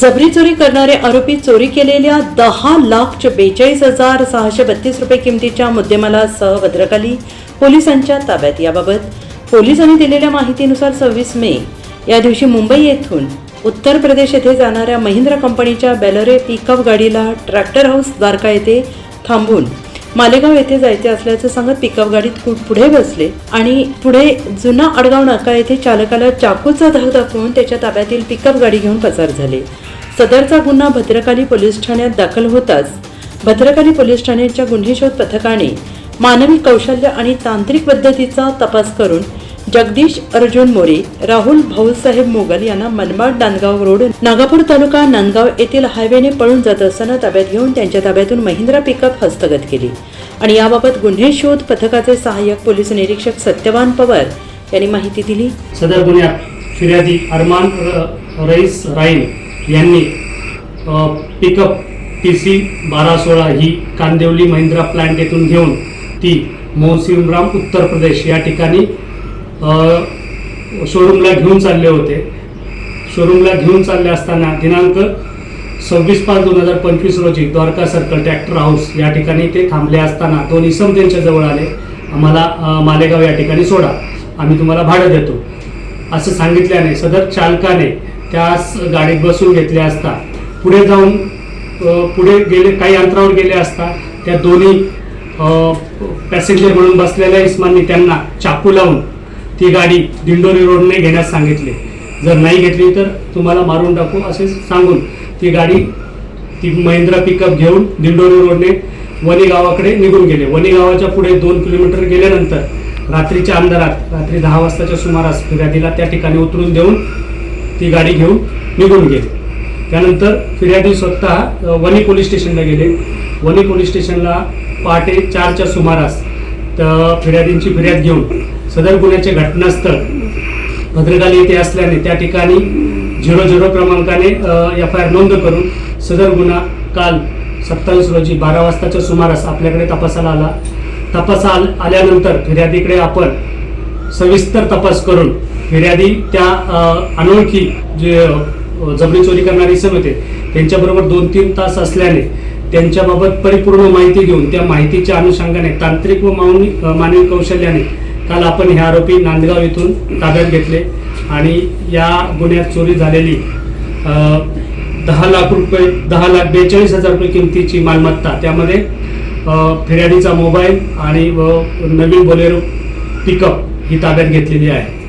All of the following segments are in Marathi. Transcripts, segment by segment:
जबरी चोरी करणारे आरोपी चोरी केलेल्या दहा लाख बेचाळीस हजार सहाशे बत्तीस रुपये किमतीच्या मुद्देमालासह भद्रकाली पोलिसांच्या ताब्यात. याबाबत पोलिसांनी दिलेल्या माहितीनुसार सव्वीस मे या दिवशी मुंबई येथून उत्तर प्रदेश येथे जाणाऱ्या महिंद्रा कंपनीच्या बॅलरे पिकअप गाडीला ट्रॅक्टर हाऊस द्वारका येथे थांबून मालेगाव येथे जायचे असल्याचं सांगत पिकअप गाडीत पुढे बसले आणि पुढे जुना आडगाव नाका येथे चालकाला चाकूचा धाक दाखवून त्याच्या ताब्यातील पिकअप गाडी घेऊन पसार झाले. सदरचा गुन्हा भद्रकाली पोलीस ठाण्यात दाखल होताच. भद्रकाली पोलीस ठाण्याच्या गुन्हे शोध पथकाने मानवी कौशल्य आणि तांत्रिक पद्धतीचा तपास करून जगदीश अर्जुन मोरे राहुल भाऊसाहेब मोगल यांना मनमाड नांदगाव रोड नागापूर तालुका नांदगाव येथील हायवेने पळून जात असताना ताब्यात घेऊन त्यांच्या ताब्यातून महिंद्रा पिकअप हस्तगत केली. आणि याबाबत गुन्हे शोध पथकाचे सहाय्यक पोलीस निरीक्षक सत्यवान पवार यांनी माहिती दिली. सदर गुन्ह्यात फिर्यादी अरमान रईस राईन यांनी पिकअप टी सी बारा सोळा ही कांदिवली महिंद्रा प्लांट येथून घेऊन ती मोहसिमराम उत्तर प्रदेश या ठिकाणी शोरूमला घेऊन चालले होते. शोरूमला घेऊन चालले असताना दिनांक सव्वीस पाच दोन हजार पंचवीस रोजी द्वारका सर्कल ट्रॅक्टर हाऊस या ठिकाणी ते थांबले असताना दोन इसम त्यांच्या जवळ आले. आम्हाला मालेगाव या ठिकाणी सोडा. आम्ही तुम्हाला भाडं देतो. असं सांगितल्याने सदर चालकाने त्यास गाडीत बसून घेतले असता. पुढे जाऊन पुढे गेले काही अंतरावर गेले असता त्या दोन्ही पॅसेंजर म्हणून बसलेल्या इस्मांनी त्यांना चाकू लावून ती गाडी दिंडोरी रोडने घेण्यास सांगितले. जर नाही घेतली तर तुम्हाला मारून टाकू असे सांगून ती गाडी ती महिंद्रा पिकअप घेऊन दिंडोरी रोडने वणी गावाकडे निघून गेले. वणी गावाच्या पुढे दोन किलोमीटर गेल्यानंतर रात्रीच्या अंधारात रात्री दहा वाजताच्या सुमारास फिर्यादीला त्या ठिकाणी उतरून देऊन ती गाडी घेऊन निघून गेले. त्यानंतर फिर्यादी स्वतः वणी पोलीस स्टेशनला गेले. वणी पोलीस स्टेशनला पहाटे चारच्या सुमारास तर फिर्यादींची फिर्याद घेऊन सदर गुन्ह्याचे घटनास्थळ भद्रकाली येथे असल्याने त्या ठिकाणी झिरो झिरो क्रमांकाने एफ आय आर नोंद करून सदर गुन्हा काल सत्तावीस रोजी बारा वाजताच्या सुमारास आपल्याकडे तपासाला आला. तपासा आल- आल्यानंतर फिर्यादीकडे आपण सविस्तर तपास करून फिर्यादी त्या अनोळखी जे अ, जबरी चोरी करणारे इसम होते त्यांच्याबरोबर दोन तीन तास असल्याने त्यांच्याबाबत परिपूर्ण माहिती घेऊन त्या माहितीच्या अनुषंगाने तांत्रिक व मानवी मानवी कौशल्याने काल आपण हे आरोपी नांदगाव येथून ताब्यात घेतले आणि या गुन्ह्यात चोरी झालेली दहा लाख रुपये दहा लाख बेचाळीस हजार रुपये किमतीची मालमत्ता त्यामध्ये फिर्यादीचा मोबाईल आणि व नवीन बोलेरो पिकअप ही ताब्यात घेतलेली आहे.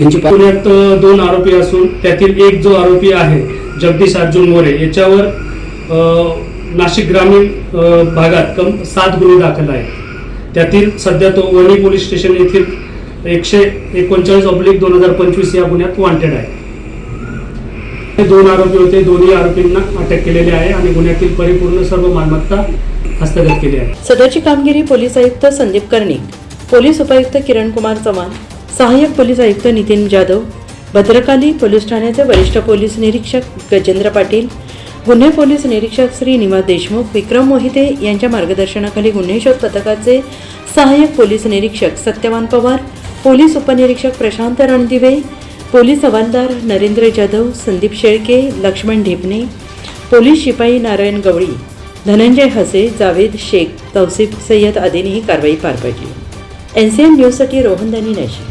यांची पुण्यात दोन आरोपी असून त्यातील एक जो आरोपी आहे जगदीश अर्जुन मोरे याच्यावर नाशिक ग्रामीण भागात कम सात गुन्हे दाखल आहेत. त्यातील सध्या तो वणी पोलीस स्टेशन येथील एकशे एकोणचाळीस ऑब्लिक दोन हजार पंचवीस या गुन्ह्यात वॉन्टेड आहे. हे दोन आरोपी होते दोन्ही आरोपींना अटक केलेली आहे आणि गुन्ह्यातील परिपूर्ण सर्व मालमत्ता हस्तगत केली आहे. सदरची कामगिरी पोलीस आयुक्त संदीप कर्णिक पोलीस उपायुक्त किरण कुमार चव्हाण सहाय्यक पोलीस आयुक्त नितीन जाधव भद्रकाली पोलीस ठाण्याचे वरिष्ठ पोलीस निरीक्षक गजेंद्र पाटील गुन्हे पोलीस निरीक्षक श्री निवास देशमुख विक्रम मोहिते यांच्या मार्गदर्शनाखाली गुन्हे शोध पथकाचे सहाय्यक पोलीस निरीक्षक सत्यवान पवार पोलीस उपनिरीक्षक प्रशांत रणदिवे पोलीस हवालदार नरेंद्र जाधव संदीप शेळके लक्ष्मण ढेपणे पोलीस शिपाई नारायण गवळी धनंजय हसे जावेद शेख तौसिफ सय्यद आदींनी ही कारवाई पार पाडली. एन सी एन न्यूजसाठी रोहन दानी नाशिक.